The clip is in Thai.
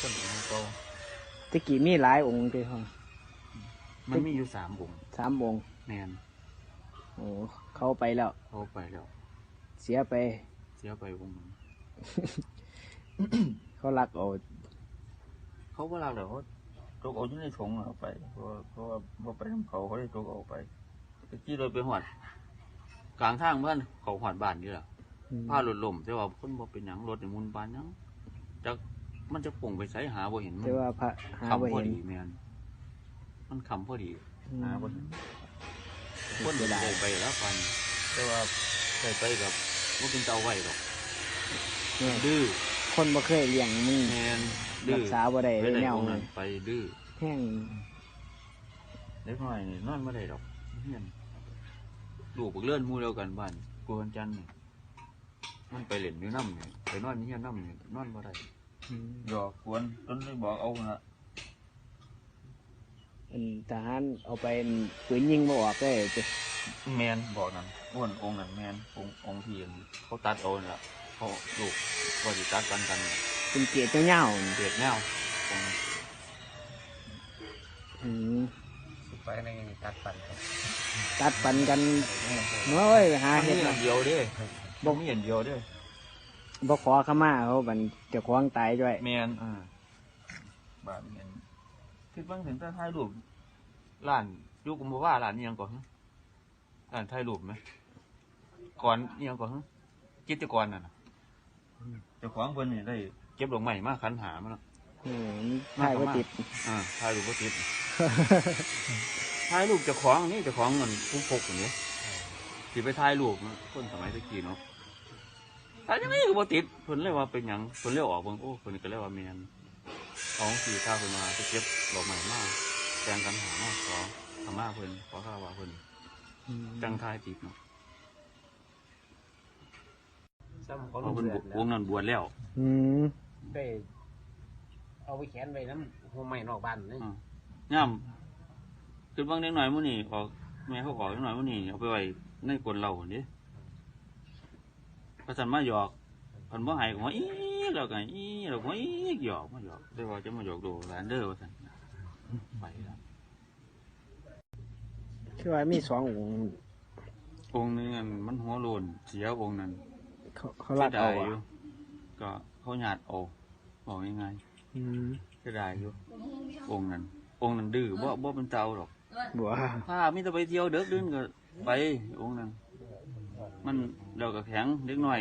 คนของเขาตะกี้มีหลายองค์เด้อมันมีอยู่สามองค์สามองค์แมนโอ้เขาไปแล้ว เขาไปแล้ว เสียไป เสียไปวงหนึ่งเขารักเอาเขาเวลาเดี๋ยวเขาตกเอาอยู่ในถุงเอาไปเพราะว่าเพราะว่าบ่ไปทำเขาเขาได้ตกเอาไปตะกี้เลยไปหอดกลางทางเพื่อนเขาหอดบ้านนี่แหละอืมผ้ารถล่มแต่ว่าคนบ่เป็นหยังรถนี่หมุนปานหยังจัก มันจะป่งไปใช้หาบ่เห็นมัแต่ว่าพระหาบ่คำพอเห็นดีแม่นมันคำพอดี อืมหาบ่เห็น คนได้ไปแล้วฟันแต่ว่าได้ไปกับว่าเป็นเจ้าไว้หรอกเนี่ยดื้อคนบ่เคยเลี้ยงมึงแมนดื้รัอกษาบ่ได้ไปเลยได้แนวพวกนั้นั้นนไปดื้อแห้งเล็กน้อยนี่นอนไม่ได้หรอกเฮียนลูกเลื่อนหมูเดียวกันบ้านกูวันจันทร์นี่มันไปเล่นอยู่น้ำนี่ไปนอนอยู่เฮียนน้ำนี่นอนไม่ได้ อืมหยอกกวนจนได้บอกเอานะอันทหารเอาไปปืนยิงบ่ออกได้จ้ะแมนบอกนั่นอ้วนองค์นั่นแมนองค์องค์ที่เขาตัดเอาน่ะเขาลูกว่าสิตัดกันกันเนี่ยเป็นเกียรติเจ้าๆนี่เดือดแนวองค์นั้นอืมไปในตัดปั่นครับตัดปันกันเน้อยหามันเฮ็ดมีอัมานเดียวเด้บ่มีอันเดียวเด้ บ่ขอขมาเขาบันเจะควงตายด้วย แมนอ่าบาทแมนคิดบ้างถึงจะถ่ายรูปร้านอยุกุมภาวะร้านนี้ยังก่อนฮะร้านถ่ายรูปไหมก่อนนี่ยังก่อนฮะกิจกรน่ะนะเจ้าของเพิ่นนี่ได้ เก็บดอกไม้มาขันหามาแล้วโอ้ยถ่ายบ่ติด อ่าถ่ายรูปบ่ติด ถ่ายรูปเจ้าของนี่เจ้าของเงินผู้พกอย่างนี้สิไปถ่ายรูปนะคนสมัยตะกี้เนาะ ถ่ายยังไงก็บ่ติดเพิ่นเลยว่าเป็นหยังเพิ่นเลยออกเบิ่งโอ้เพิ่นก็เลยว่าแม่นของสีข้าวเพิ่นมาไปเก็บดอกไม้มาแจงกันหามาขอขมาเพิ่นขอข้าวว่าเพิ่นจังทายติดเนาะซ้ำเขาเพราะลเพิ่งนเดือดวแล้วงนั้นบวชแล้วอืมได้เอาไปแขวนไว้น้ำหัวไม้นอกบ้านนี่อืมย่ำคือเบางเด็กหน่อยมื้อนี้ออกแม่เขาขอเด็กหน่อยมื้อนี้เอาไปไว้ในกลเหล้าหั่นดิพ ระสันมาหยอกเพิ่นบ่ให้ก็ว่าอีแล้วก็อีแล้วก็อีหยอกมาหยอกได้ว่าจะมาหยอกดูหลานเด้อว่าซั่นไปแล้วคือว่ามีสององค์องค์หนึงอันมันหัวโลนเสียองค์นั้นเขาเขารักเอาสียดยอะยู่ก็เขาหยาดเอาบอกยังไงอืมเสียดายอยู่องค์นั้นองค์นั้นดื้อบ่บ่เป็นเจ้าหรอกบัวถ้ามีแต่ไปเที่ยวเด็กดื่นก็ไปองค์นั้น มันเดาก็แข็งเล็กน้อย